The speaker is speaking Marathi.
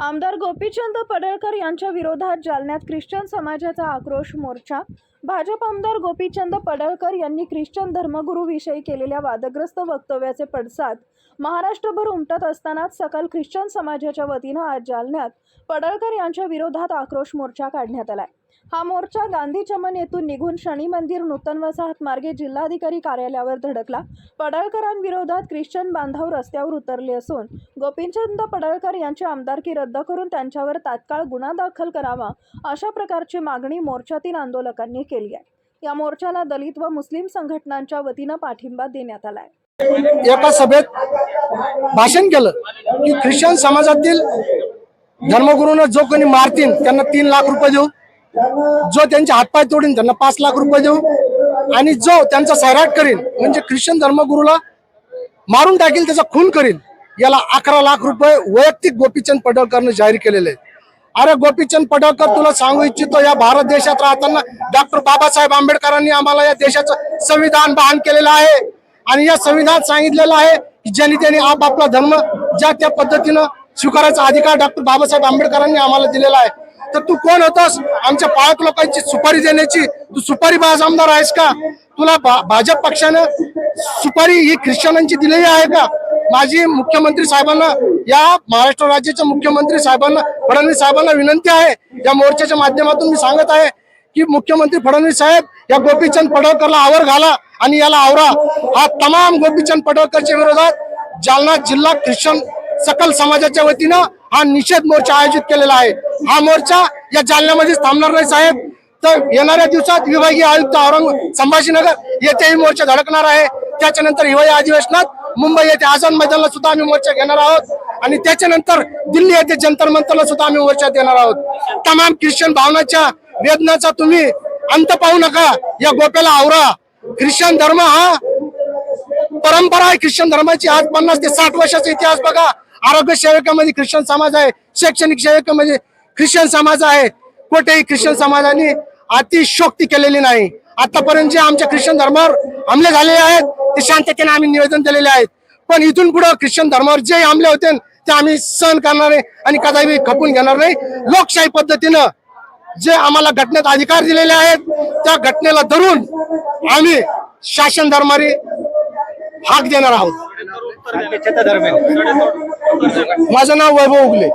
आमदार गोपीचंद पडळकर यांच्या विरोधात जालन्यात ख्रिश्चन समाजाचा आक्रोश मोर्चा भाजप आमदार गोपीचंद पडळकर यांनी ख्रिश्चन धर्मगुरूविषयी केलेल्या वादग्रस्त वक्तव्याचे पडसाद महाराष्ट्रभर उमटत असतानाच सकल ख्रिश्चन समाजाच्या वतीनं आज जालन्यात पडळकर यांच्या विरोधात आक्रोश मोर्चा काढण्यात आलाय. हा मोर्चा गांधी चमन येथून निघून शनी मंदिर नूतन वसाहत मार्गे जिल्हाधिकारी कार्यालयावर धडकला. पडळकरांविरोधात ख्रिश्चन बांधव रस्त्यावर उतरले असून गोपीचंद पडळकर यांची आमदारकी रद्द करून त्यांच्यावर तात्काळ गुन्हा दाखल करावा अशा प्रकारची मागणी मोर्चातील आंदोलकांनी केली आहे. या मोर्चाला दलित व मुस्लिम संघटनांच्या वतीनं पाठिंबा देण्यात आलाय. एका सभेत भाषण केलं की ख्रिश्चन समाजातील धर्मगुरूंना जो कोणी मारतील त्यांना तीन लाख रुपये देऊ. जो त्यांचे हातपाय तोडीन त्यांना पाच लाख रुपये देऊ. आणि जो त्यांचा सैराट करील म्हणजे ख्रिश्चन धर्मगुरूला मारून टाकील त्याचा खून करील याला अकरा लाख रुपये वैयक्तिक गोपीचंद पडळकरनं जाहीर केलेले आहेत. अरे गोपीचंद पडळकर तुला सांगू इच्छितो या भारत देशात राहताना डॉक्टर बाबासाहेब आंबेडकरांनी आम्हाला या देशाचं संविधान बहाल केलेलं आहे. आणि या संविधान सांगितलेलं आहे की जनतेने त्यांनी आपापला धर्म ज्या त्या पद्धतीनं स्वीकारायचा अधिकार डॉक्टर बाबासाहेब आंबेडकरांनी आम्हाला दिलेला आहे. तर तू कोण होतास? आमच्या पाळक लोकांची सुपारी देण्याची तू सुपारी बाज आमदार आहेस का? तुला भा- भाजप पक्षानं सुपारी ही ख्रिश्चनांची दिलेली आहे का? माझी मुख्यमंत्री साहेबांना या महाराष्ट्र राज्याच्या मुख्यमंत्री साहेबांना फडणवीस साहेबांना विनंती आहे. या मोर्चाच्या माध्यमातून मी सांगत आहे की मुख्यमंत्री फडणवीस साहेब या गोपीचंद पडळकरला आवर घाला आणि याला आवरा. हा तमाम गोपीचंद पडळकरच्या विरोधात जालना जिल्हा ख्रिश्चन सकल समाजाच्या वतीनं हा निषेध मोर्चा आयोजित केलेला आहे. हा मोर्चा या जालन्यामध्येच थांबणार नाही साहेब. तर येणाऱ्या दिवसात विभागीय आयुक्त औरंग संभाजीनगर येथेही मोर्चा धडकणार आहे. त्याच्यानंतर हिवाळी अधिवेशनात मुंबई येथे आझाद मैदानला सुद्धा आम्ही मोर्चा घेणार आहोत. आणि त्याच्यानंतर दिल्ली येथे जंतर मंतरला सुद्धा आम्ही मोर्चा देणार आहोत. तमाम ख्रिश्चन भावनाच्या वेदनाचा तुम्ही अंत पाहू नका. या गोप्याला आवरा. ख्रिश्चन धर्म हा परंपरा आहे. ख्रिश्चन धर्माची आज पन्नास ते साठ वर्षाचा इतिहास बघा. आरोग्य सेवकामध्ये ख्रिश्चन समाज आहे. शैक्षणिक सेवकामध्ये ख्रिश्चन समाज आहे. कुठेही ख्रिश्चन समाजाने अतिशोक्ती केलेली नाही. आतापर्यंत जे आमच्या ख्रिश्चन धर्मावर हमले झालेले आहेत ते शांततेने आम्ही निवेदन दिलेले आहेत. पण इथून पुढे ख्रिश्चन धर्मावर जे हमले होते ते आम्ही सहन करणार नाही आणि कदापि खपून घेणार नाही. लोकशाही पद्धतीनं जे आम्हाला घटनेत अधिकार दिलेले आहेत त्या घटनेला धरून आम्ही शासन धर्मारी हाक देणार आहोत. माझं नाव वैभव उगले.